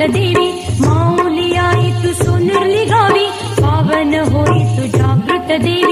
अट देवी माऊली आई तू सोनुरली गावी. पावन होई तू जागृत देवी.